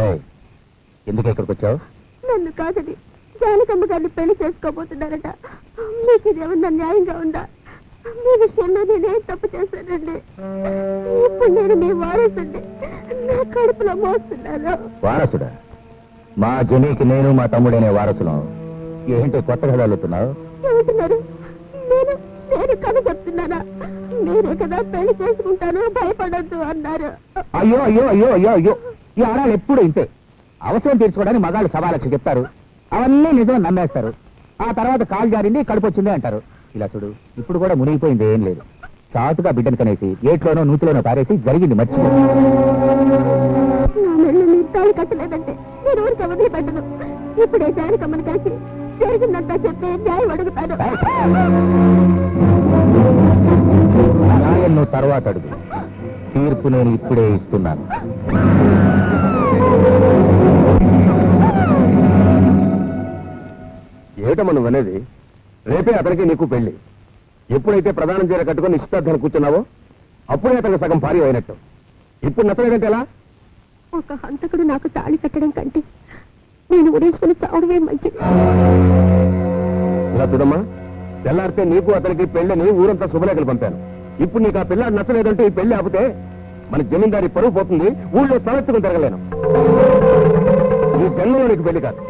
ఎందుకు ఇక్కడికి వచ్చావు? నన్ను కాదని జానకమ్మ గారిని పెళ్ళి చేసుకోబోతున్నారట. మీకు ఇదేమన్నా న్యాయంగా ఉందా? మీ విషయంలో నేనేం తప్పు చేశానండి? ఇప్పుడు నేను మీ వారసుండి నా కడుపులో మోస్తున్నాను. వారసుడా? మా జమీకి నేను మా తమ్ముడనే వారసులం. ఏంటి కొత్తగా కలుగుతున్నావు ఏమంటున్నారు? నేను నేను కథ చెప్తున్నానా? మీరే కదా పెళ్ళి చేసుకుంటాను భయపడొద్దు అన్నారు. అయ్యో అయ్యో అయ్యో అయ్యో అయ్యో. ఈ ఆడాలు ఎప్పుడు ఇంతే. అవసరం తీర్చుకోవడానికి మగాళ్ళు సవాలక్ష చెప్తారు. అవన్నీ నిజం నమ్మేస్తారు. ఆ తర్వాత కాలు జారింది కడుపు వచ్చింది అంటారు. ఇలా చూడు ఇప్పుడు కూడా మునిగిపోయింది ఏం లేదు. చాటుగా బిడ్డను కనేసి ఏట్లోనో నూతిలోనో పారేసి జరిగింది మర్చిపో నా మెళ్ళు మీరు తాళి కట్టలేదంటే నేను ఊరికి వదిలిపెట్టను. ఇప్పుడే జానకమ్మని కలిసి జరిగిందంతా చెప్పి న్యాయం అడుగుతాను. న్యాయం నువ్వు తర్వాత అడుగు. తీర్పు నేను ఇప్పుడే ఇస్తున్నాను. ఏమిటమ్మా అనేది రేపే అతనికి నీకు పెళ్ళి ఎప్పుడైతే ప్రధానం చీర కట్టుకుని నిశ్చితార్థాన్ని కూర్చున్నావో అప్పుడే అతనికి సగం భార్య అయినట్టు. ఇప్పుడు నచ్చలేదంటే ఎలా? ఒక హంతకుడు నాకు తాళి కట్టడం కంటే నేను ఉరేసుకుని చావడమే మంచిది. ఇలా చూడమ్మా తెల్లారితే నీకు అతనికి పెళ్ళిని ఊరంతా శుభలేఖలు పంపాను. ఇప్పుడు నీకు ఆ పిల్లాడు నచ్చలేదంటే ఈ పెళ్ళి ఆపితే మన జమీందారి పరువు పోతుంది ఊళ్ళో తలెత్తుకుని తిరగలేను. ఈ జన్మలో నీకు పెళ్ళి కాదు.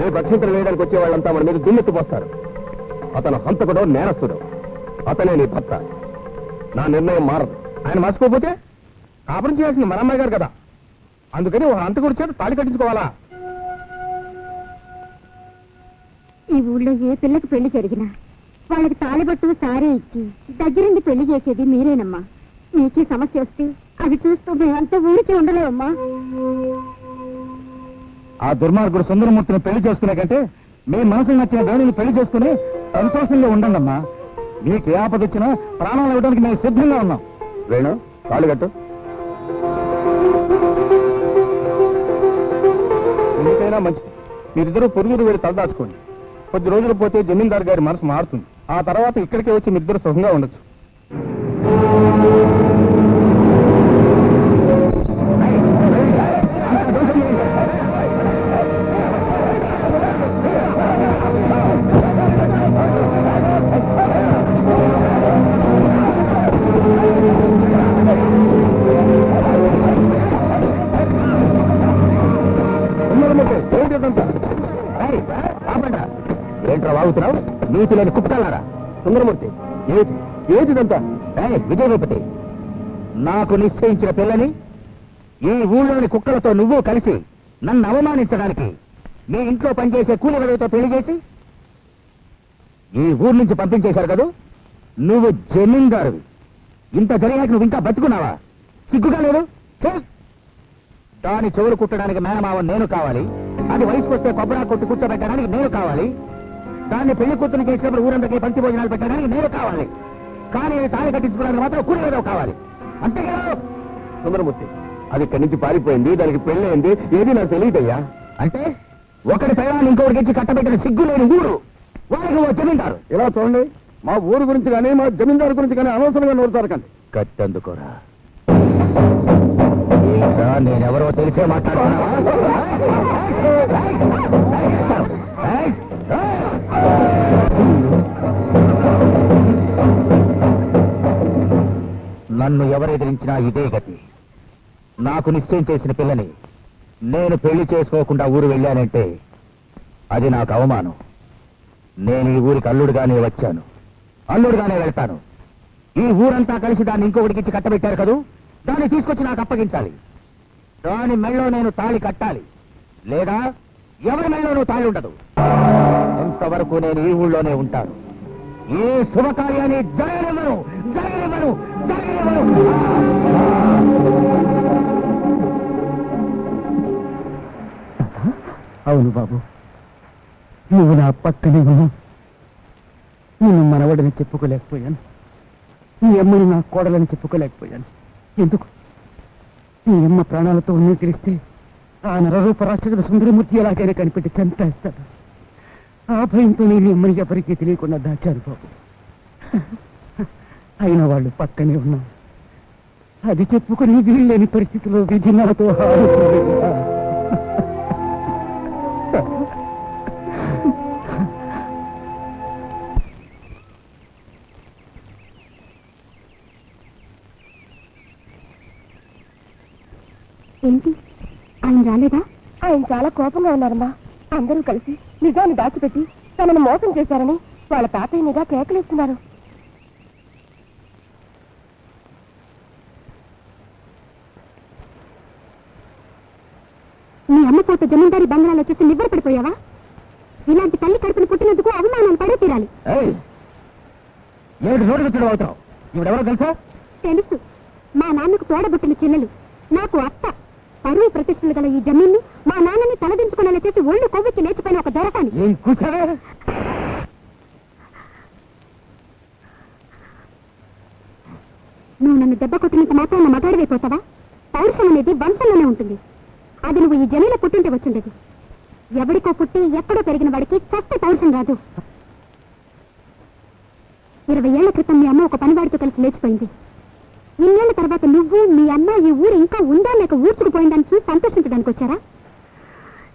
రేపు అక్షంతలు వేయడానికి వచ్చే వాళ్ళంతా మన మీద దుమ్మెత్తిపోస్తారు అతను హంతకుడో నేరస్తుడు. అతనే నీ భర్త. నా నిర్ణయం మారదు. ఆయన మార్చుకోకపోతే కాపురం చేయాల్సింది మన అమ్మాయి గారు కదా. అందుకని ఒక హంతకుడి చేత తాళి కట్టించుకోవాలా? ఈ ఊళ్ళో ఏ పిల్లకు పెళ్ళి జరిగినా వాళ్ళకి తాళిబట్టు సారే ఇచ్చి దగ్గరుండి పెళ్ళి చేసేది మీరేనమ్మా. మీకే సమస్య వస్తే అది చూస్తూ మేమంతా ఊరికే ఉండలేమమ్మా. ఆ దుర్మార్గుడు సుందరమూర్తిని పెళ్ళి చేసుకునే కంటే మీ మనసుకు నచ్చిన దేవుడిని పెళ్ళి చేసుకుని సంతోషంగా ఉండండమ్మా. మీకు ఏ ఆపద వచ్చినా ప్రాణాలు ఇవ్వడానికి మేము సిద్ధంగా ఉన్నాం. వేణు తాళి కట్టు. ఎందుకైనా మంచిది. మీరిద్దరూ పొరుగురు వేడి తలదాచుకోండి కొద్ది రోజులు పోతే జమీందార్ గారి మనసు మారుతుంది. ఆ తర్వాత ఇక్కడికే వచ్చి మీరిద్దరు సుఖంగా ఉండొచ్చు. నీతి కుప్పకల్లారా సుందరమూర్తి ఏది ఏదిదంతా విజయ విజయభూపతి నాకు నిశ్చయించిన పిల్లని ఈ ఊళ్ళోని కుక్కలతో నువ్వు కలిసి నన్ను అవమానించడానికి మీ ఇంట్లో పనిచేసే కూలిగడవితో పెళ్ళి చేసి ఈ ఊరు నుంచి పంపించేశారు కదూ? నువ్వు జమీందారువి. ఇంత జరిగాక నువ్వు ఇంకా బతుకున్నావా? సిగ్గుగా లేదు? దాని చెవులు కుట్టడానికి మేనమావ నేను కావాలి. అది వయసుకొస్తే కొబ్బరా కొట్టి కూర్చోబెట్టడానికి నేను కావాలి. దాన్ని పెళ్ళి కూతురు చేసినప్పుడు ఊరందరికీ పంచి భోజనాలు పెట్టడానికి నేను కావాలి కానీ తాళి కట్టించుకోవడానికి మాత్రం కూలీలో కావాలి అంతే కదా సుందరమూర్తి అది ఇక్కడి నుంచి పారిపోయింది దానికి పెళ్ళయింది ఏది నాకు తెలియదయ్యా అంటే ఒకటి పెళ్ళాన్ని ఇంకొకటికి ఇచ్చి కట్టబెట్టిన సిగ్గు లేని ఊరు వాళ్ళకి ఓ జమీందారు ఇలా చూడండి మా ఊరు గురించి కానీ మా జమీందారు గురించి కానీ అనవసరంగా నోరుతారు కండి కట్టందుకోరా నేనెవరో తెలిసే మాట్లాడుతున్నా నన్ను ఎవరెదిరించినా ఇదే గతి. నాకు నిశ్చయం చేసిన పిల్లని నేను పెళ్ళి చేసుకోకుండా ఊరు వెళ్ళానంటే అది నాకు అవమానం. నేను ఈ ఊరికి అల్లుడుగానే వచ్చాను. అల్లుడుగానే వెళ్తాను. ఈ ఊరంతా కలిసి దాన్ని ఇంకొకటికి ఇచ్చి కట్టబెట్టారు కదూ? దాన్ని తీసుకొచ్చి నాకు అప్పగించాలి. దాని మెళ్ళో నేను తాళి కట్టాలి. లేదా ఎవరి మెళ్ళోనూ తాళి ఉండదు. ఇంతవరకు నేను ఈ ఊళ్ళోనే ఉంటాను. ఈ శుభకార్యాన్ని జరగనివ్వను జరగనివ్వను. అవును బాబు. నువ్వు నా పక్కనే ఉన్నావు. నేను మనవడని చెప్పుకోలేకపోయాను. నీ అమ్మని నా కోడలని చెప్పుకోలేకపోయాను. ఎందుకు? నీ అమ్మ ప్రాణాలతో ఉన్నది తెలిస్తే ఆ నరరూప రాక్షసుడు సుందరమూర్తి ఎలాగైనా కనిపెట్టి చంపేస్తాడు. ఆ భయంతో నేను అమ్మని ఎవరికీ తెలియకుండా దాచాను బాబు. అయిన వాళ్ళు పక్కనే ఉన్నాం. అది చెప్పుకుని వీళ్ళని పరిస్థితిలో విధి నాతో ఏంటి? ఆయన రాలేదా? ఆయన చాలా కోపంగా ఉన్నారమ్మా. అందరూ కలిసి నిజాన్ని దాచిపెట్టి తనను మోసం చేశారని వాళ్ళ తాతయ్య మీద కేకలేస్తున్నారు. పోత జమీందారి బంగ్లాలో చూసి నివ్వరపడిపోయావా? ఇలాంటి తల్లి కడుపును పుట్టినందుకు అవమానాలు పడే తీరాలి అవుతావు ఇవిడెవరో తెలుసా? తెలుసు. మా నాన్నకు తోడబుట్టిన చెల్లెలు. నాకు అత్త. పరువు ప్రతిష్టలు గల ఈ జమీన్ని మా నాన్నని తలదించుకునేలా చేసి ఒళ్ళు కొవ్వెక్కి లేచిపోయిన ఒక దొరకాని ఏం కూర్చావే? నువ్వు నన్ను దెబ్బ కొట్టినంత మాత్రాన మగాడివైపోతావా? పౌరుషం అనేది వంశంలోనే ఉంటుంది. అది నువ్వు ఈ జమీలో పుట్టింటే వచ్చిండదు. ఎవడికో పుట్టి ఎక్కడో పెరిగిన వాడికి చస్తే పౌరుషం రాదు. ఇరవై ఏళ్ళ క్రితం మీ అమ్మ ఒక పనివాడితో కలిసి లేచిపోయింది. ఇన్నేళ్ళ తర్వాత నువ్వు మీ అమ్మ ఈ ఊరు ఇంకా ఉందా లేక ఊర్చుకుపోయిందని చూసి సంతోషించడానికి వచ్చారా?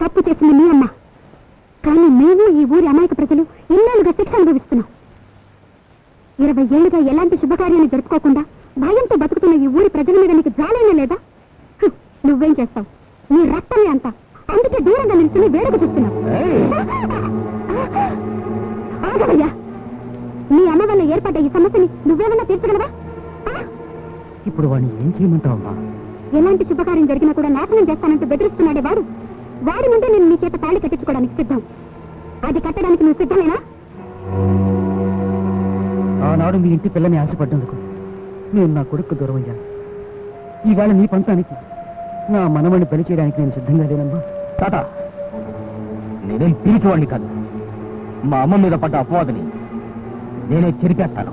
తప్పు చేసింది మీ అమ్మ. కానీ మేము ఈ ఊరి అమాయక ప్రజలు ఇన్నేళ్ళుగా శిక్ష అనుభవిస్తున్నాం. ఇరవై ఏళ్ళుగా ఎలాంటి శుభకార్యాన్ని జరుపుకోకుండా భయంతో బతుకుతున్న ఈ ఊరి ప్రజల మీద నీకు జాలైనా లేదా? నువ్వేం చేస్తావు? నీ రక్తమే అంత. అందుకే దూరంగా నిల్చుని వేడుక చూస్తున్నావు! ఆగవయ్యా. నీ అమ్మ వల్ల ఏర్పడ్డ ఈ సమస్యని నువ్వేమన్నా తీర్చగలవా? ఇప్పుడు వాడిని ఏం చేయమంటావమ్మా ఎలాంటి శుభకార్యం జరిగినా కూడా నాశనం చేస్తానంటూ బెదిరిస్తున్నాడే వాడు. వాడి ముందే నేను నీ చేత తాళి కట్టించుకోవడానికి సిద్ధం. అది కట్టడానికి నువ్వు సిద్ధమేనా? ఆనాడు మీ ఇంటి పిల్లని ఆశపడ్డందుకు నేను నా కొడుకు దూరం అయ్యాను ఈవేళ నీ పంతానికి నా బలి చేయడానికి నేను సిద్ధంగా లేనమ్మా. తాత నేనేం పీచువాడిని కాదు. మా అమ్మ మీద పడ్డ అపవాదని నేనే చెరిపేస్తాను.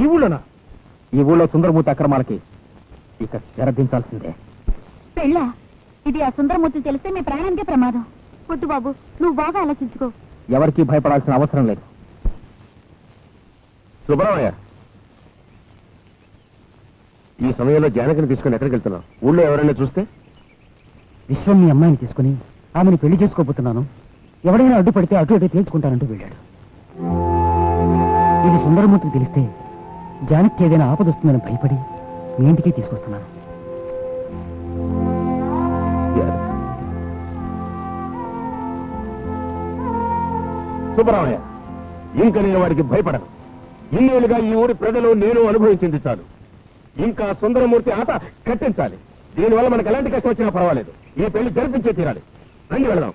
ఈ ఊళ్ళోనా? ఈ ఊళ్ళో సుందరమూర్తి అక్రమాలకి ఇక తెరదించాల్సిందే. పెళ్ళా ఇది ఆ సుందరమూర్తి తెలిస్తే మీ ప్రాణానికే ప్రమాదం. వద్దు బాబు నువ్వు బాగా ఆలోచించుకో. ఎవరికీ భయపడాల్సిన అవసరం లేదు. సుబ్రహ్మయ్య ఈ సమయంలో జానకిని తీసుకుని ఎక్కడికి వెళ్తున్నావు? ఊళ్ళో ఎవరైనా చూస్తే? విశ్వం మీ అమ్మాయిని తీసుకుని ఆమెను పెళ్ళి చేసుకోబోతున్నాను. ఎవడైనా అడ్డుపడితే అటు ఇటు తేల్చుకుంటానంటూ వెళ్ళాడు. ఇది సుందరమూర్తికి తెలిస్తే జానకి ఏదైనా ఆపదొస్తుందని భయపడి మీ ఇంటికి తీసుకొస్తున్నాను. సుబ్బరామయ్య ఇంక నేను వారికి భయపడను. ఇన్నేళ్ళుగా ఈ ఊరి ప్రజలు నేను అనుభవించింది చాలు. ఇంకా సుందరమూర్తి ఆట కట్టించాలి. దీనివల్ల మనకు ఎలాంటి కష్టం వచ్చినా పర్వాలేదు. ఈ పెళ్ళి జరిపించే తీరాలి. రండి వెళదాం.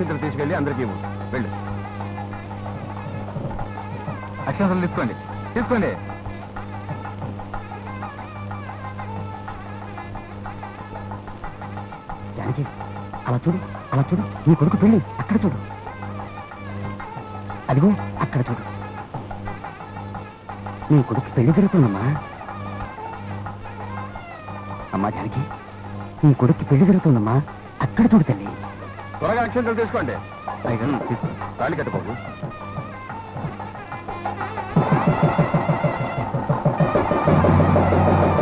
అక్షంతలు తీసుకెళ్ళి అందరికీ ఇవ్వు. వెళ్ళు. అక్షంతలు తీసుకోండి. తీసుకోండి. జానకి అలా చూడు అలా చూడు. నీ కొడుకు పెళ్ళి అక్కడ చూడు. అదిగో అక్కడ చూడు. నీ కొడుకు పెళ్ళి జరుగుతుందమ్మా. అమ్మా జానకి నీ కొడుకు పెళ్ళి జరుగుతుందమ్మా. అక్కడ చూడు తల్లి. త్వరగా అక్షంతలు తీసుకోండి. తాళి కట్టుకోకు.